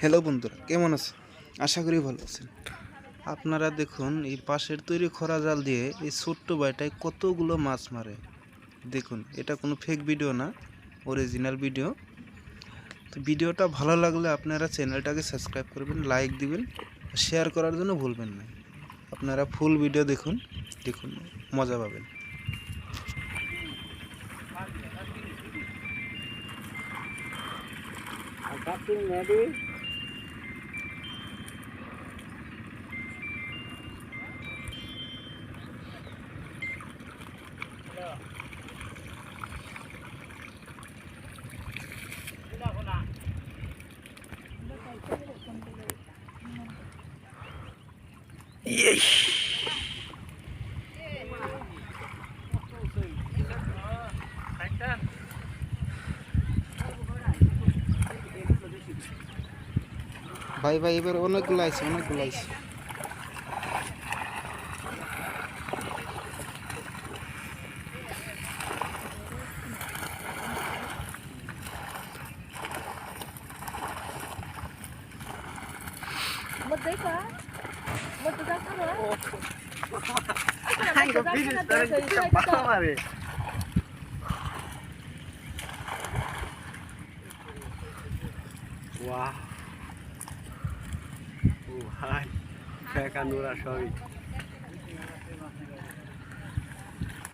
Hello বন্ধুরা, কেমন আছেন? আশা করি ভালো আছেন। আপনারা দেখুন, এই পাশের তৈরি খরা জাল দিয়ে এই ছোট্ট বাড়িটায় কতগুলো মাছ মারে। দেখুন, এটা কোনো ফেক ভিডিও না অরিজিনাল ভিডিও তো ভিডিওটা ভালো লাগলে আপনারা চ্যানেলটাকে সাবস্ক্রাইব করবেন লাইক দিবেন শেয়ার করার জন্য ভুলবেন না। আপনারা ফুল ভিডিও দেখুন দেখুন, মজা পাবেন। Captain ready? ভাই ভাই এবার অনেকগুলো আছে অনেকগুলো আছে Một đấy Oh, hai. Kayak kanura sorry.